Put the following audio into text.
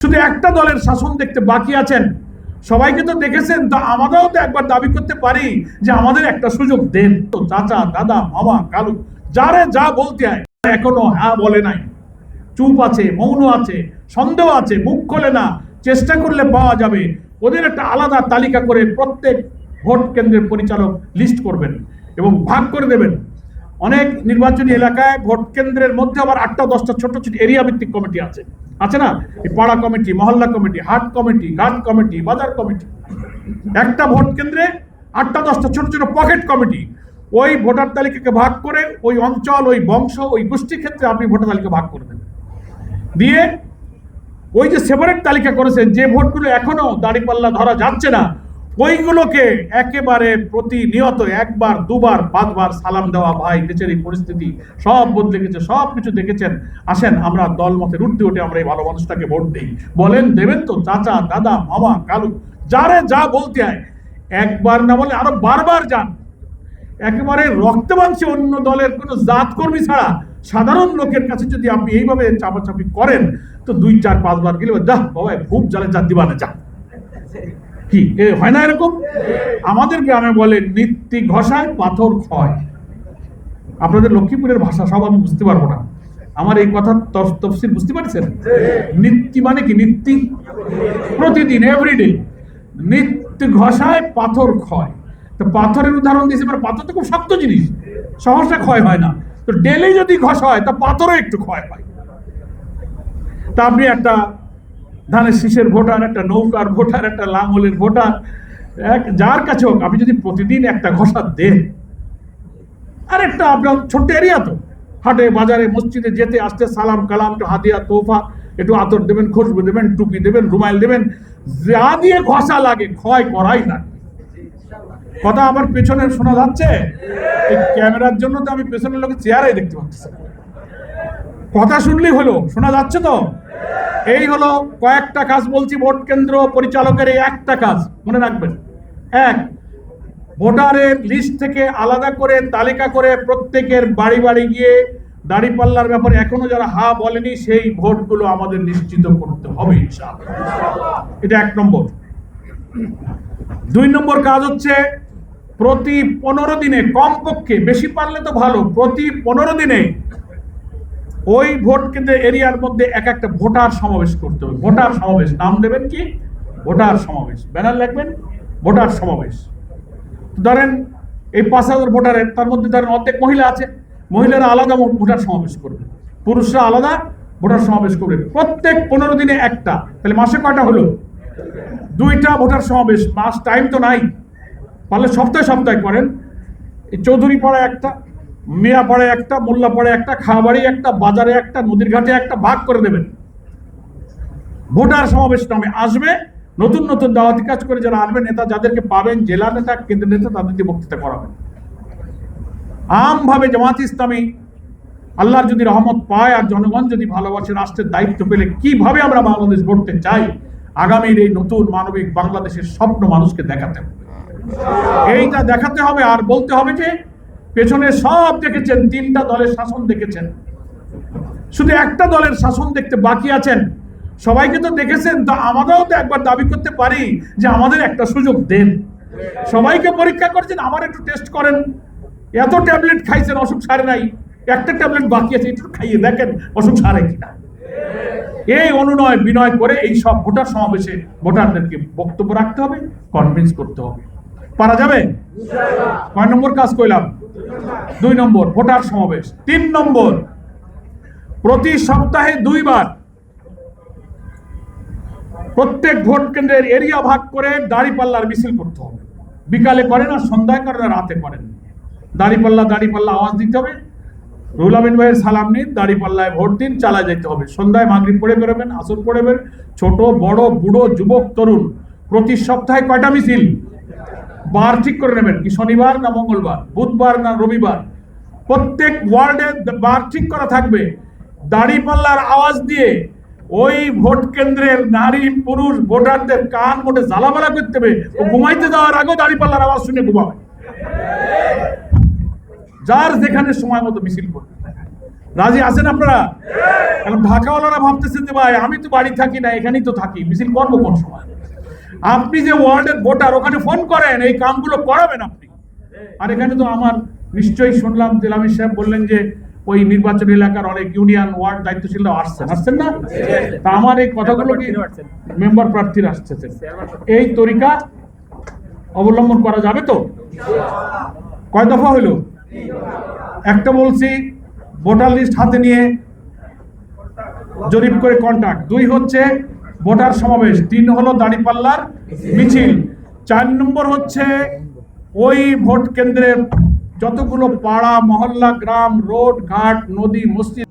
শুধু একটা দলের শাসন দেখতে বাকি আছেন। সবাইকে তো দেখেছেন, তা আমরাও তো একবার দাবি করতে পারি যে আমাদের একটা সুযোগ দেন। তো চাচা, দাদা, মামা, কালু, যারে যা বলতে হয় এখনও হ্যাঁ বলে নাই। চুপ আছে, মৌন আছে, সন্দেহ আছে, মুখ খোলে না, চেষ্টা করলে পাওয়া যাবে। ওদের একটা আলাদা তালিকা করে প্রত্যেক ভোট কেন্দ্রের পরিচালক লিস্ট করবেন এবং ভাগ করে দেবেন। অনেক নির্বাচনী এলাকায় ভোট কেন্দ্রের মধ্যে আবার আটটা, দশটা ছোট ছোট এরিয়া ভিত্তিক কমিটি আছে। আছে না? এই পাড়া কমিটি, মহল্লা কমিটি, হাট কমিটি, গান কমিটি, বাজার কমিটি। একটা ভোট কেন্দ্রে আটটা, দশটা, ছোট ছোট পকেট কমিটি। ওই ভোটার তালিকাকে ভাগ করে ওই অঞ্চল, ওই বংশ, ওই গোষ্ঠী ক্ষেত্রে আপনি ভোটার তালিকা ভাগ করে দেবেন। দিয়ে ওই যে সেপারেট তালিকা করেছেন, যে ভোটগুলো এখনও দাঁড়িপাল্লা ধরা যাচ্ছে না ওইগুলোকে একেবারে প্রতিনিয়ত একবার, দুবার, পাঁচবার সালাম দেওয়া, ভাই, দেশের এই পরিস্থিতি সব বদলে গেছে, সব কিছু দেখেছেন। আসেন, আমরা দল মতে উঠতে উঠে আমরা এই ভালো মানুষটাকে ভোট দিই। বলেন, দেবেন তো, চাচা, দাদা, মামা, কালু, যারে যা বলতে হয়, একবার না বলে আরও বারবার যান। একেবারে রক্তে মাংসে অন্য দলের কোনো জাত কর্মী ছাড়া সাধারণ লোকের কাছে যদি আপনি এইভাবে চাপাচাপি করেন, তো দুই, চার, পাঁচবার গেলে, যা বাবা খুব জালে যা দিবানে যা। কি? এ, হয় না এরকম? আমাদের গ্রামে বলে নিত্যি ঘষায় পাথর ক্ষয়। আপনাদের লক্ষ্মীপুরের ভাষা সব আমি বুঝতে পারব না। আমার এই কথা তফসিল বুঝতে পারছেন? নিত্যি মানে কি? নিত্যি প্রতিদিন এভরিডে নিত্য ঘষায় পাথর ক্ষয়। তো পাথরের উদাহরণ দিয়েছে মানে পাথর তো খুব শক্ত জিনিস। সহসা ক্ষয় হয় না। তো ডেলি যদি ঘষা হয়, তা পাথরও একটু ক্ষয় হয়। তা আপনি একটা ধানের শীষের ভোটার, একটা নৌকার ভোটার, একটা লাঙ্গলের ভোটার, এক যার কাছে হোক, আপনি যদি প্রতিদিন একটা ঘষা দেন আর একটা আপনার ছোট্ট এরিয়া তো, হাটে, বাজারে, মসজিদে যেতে, আসতে, সালাম, কালাম, একটু হাতিয়া, তোফা, একটু আতর দেবেন খুশবু দেবেন, টুপি দেবেন রুমাইল দেবেন, যা দিয়ে ঘষা লাগে, ক্ষয় করাই লাগে কথা আমার পেছনে শোনা যাচ্ছে? এই ক্যামেরার জন্য তো আমি পেছনের লোকের চেয়ারে দেখতে পাচ্ছি কথা শুনলেই হলো, শোনা যাচ্ছে তো? এই হলো কয়েকটা কাজ বলছি, ভোট কেন্দ্র পরিচালকের এই একটা কাজ, মনে রাখবেন। এক, ভোটারের লিস্ট থেকে আলাদা করে তালিকা করে প্রত্যেকের বাড়ি বাড়ি গিয়ে দাড়িপাল্লার ব্যাপারে এখনও যারা হা বলেনি, সেই ভোটগুলো আমাদের নিশ্চিত করতে হবে এটা এক নম্বর। দুই নম্বর কাজ হচ্ছে, প্রতি পনেরো দিনে কমপক্ষে, বেশি পারলে তো ভালো, প্রতি পনেরো দিনে ওই ভোট কেন্দ্রের এরিয়ার মধ্যে এক একটা ভোটার সমাবেশ করতে হবে। ভোটার সমাবেশ, নাম দেবেন কি? ভোটার সমাবেশ। ব্যানার লিখবেন, ভোটার সমাবেশ। ধরেন এই পাঁচ হাজার ভোটারের, তার মধ্যে ধরেন অর্ধেক মহিলা আছে, মহিলারা আলাদা ভোটার সমাবেশ করবে। পুরুষরা আলাদা ভোটার সমাবেশ করবে। প্রত্যেক পনেরো দিনে একটা, তাহলে মাসে কয়টা হলো? দুইটা ভোটার সমাবেশ। মাস টাইম তো নাই। পারলে সপ্তাহে সপ্তাহে করেন। এই চৌধুরী পাড়ায় একটা মিয়া পাড়ায় একটা, মোল্লা পাড়ায় একটা খাবাড়ি একটা, বাজারে একটা, নদীর ঘাটে একটা ভাগ করে দেবেন। ভোটার সমাবেশ নামে আসবে, নতুন নতুন দাওয়াতি কাজ করে যারা আসবে, নেতা যাদেরকে পাবেন, জেলা নেতা কেন্দ্র নেতা, তাদের দিয়ে বক্তৃতা করাবেন। আমভাবে জামাত ইসলামী আল্লাহর যদি রহমত পায় আর জনগণ যদি ভালোবাসে, রাষ্ট্রের দায়িত্ব পেলে কীভাবে আমরা বাংলাদেশ গড়তে চাই? আগামীর এই নতুন মানবিক বাংলাদেশের স্বপ্ন মানুষকে দেখাতে হবে। এইটা দেখাতে হবে আর বলতে হবে যে পেছনে সব দেখেছেন তিনটা দলের শাসন দেখেছেন। শুধু একটা দলের শাসন দেখতে বাকি আছেন। সবাইকে তো দেখেছেন তা আমাদেরও তো একবার দাবি করতে পারি যে আমাদের একটা সুযোগ দেন। সবাইকে পরীক্ষা করছেন আমার একটু টেস্ট করেন। এত ট্যাবলেট খাইছেন অসুখ সারে নাই। একটা ট্যাবলেট বাকি আছে একটু খাইয়ে দেখেন অসুখ সারে কিনা। এই অনুনয় বিনয় করে এই সব ভোটার সমাবেশে ভোটারদেরকে বক্তব্য রাখতে হবে কনভিন্স করতে হবে। পারা যাবে? কয় নম্বর কাজ কইলাম দুই নম্বর, ভোটার সমাবেশ। তিন নম্বর, প্রতি সপ্তাহে দুইবার প্রত্যেক ভোট কেন্দ্রের এরিয়া ভাগ করে দাড়িপাল্লার মিছিল করতে হবে। বিকালে করে না সন্ধ্যায় করে না রাতে করেন। দাড়িপাল্লা দাড়িপাল্লা আওয়াজ দিতে হবে। রুল আমিন ভাইয়ের সালাম নিন, দাড়িপাল্লায় ভোট দিন চালা যেতে হবে। সন্ধ্যায় মাগরিব পড়ে বেরোবেন, আসর পড়েবেন ছোট, বড়, বুড়ো, যুবক, তরুণ প্রতি সপ্তাহে কয়টা মিছিল? বার ঠিক করে নেবেন কি শনিবার না মঙ্গলবার? বুধবার না রবিবার? প্রত্যেক ওয়ার্ডে বার ঠিক করা থাকবে। দাড়িপাল্লার আওয়াজ দিয়ে ওই ভোট কেন্দ্রের নারী, পুরুষ, ভোটারদের কান মোটে জ্বালাবালা করতে হবে ও ঘুমাইতে যাওয়ার আগেও দাড়িপাল্লার আওয়াজ শুনে ঘুমাবে। যার যেখানে সময় মতো মিছিল করবে। রাজি আছেন আপনারা? এখন ঢাকাওয়ালারা ভাবতেছেন যে ভাই, আমি তো বাড়ি থাকি না, এখানেই তো থাকি। মিছিল করব কোন সময়? আপনি যে ওয়ার্ডের ভোটার, ওখানে ফোন করেন, এই কামগুলো করাবেন আপনি। আর এখানে তো আমার নিশ্চয়ই শুনলাম জেলামির সাহেব বললেন যে ওই নির্বাচনী এলাকার অনেক ইউনিয়ন ওয়ার্ড দায়িত্বশীলরা আসছেন। আসছেন না? তা আমার এই কথাগুলো কি মেম্বার প্রার্থীরা আসতেছেন এই তরিকা অবলম্বন করা যাবে তো? কয় দফা হইল একটা বলছি, ভোটার লিস্ট হাতে নিয়ে জরিপ করে কন্ট্যাক্ট দুই হচ্ছে ভোটার সমাবেশ। তিন হলো দাঁড়িপাল্লার মিছিল। চার নম্বর হচ্ছে ওই ভোট কেন্দ্রের যতগুলো পাড়া, মহল্লা, গ্রাম, রোড, ঘাট, নদী, মসজিদ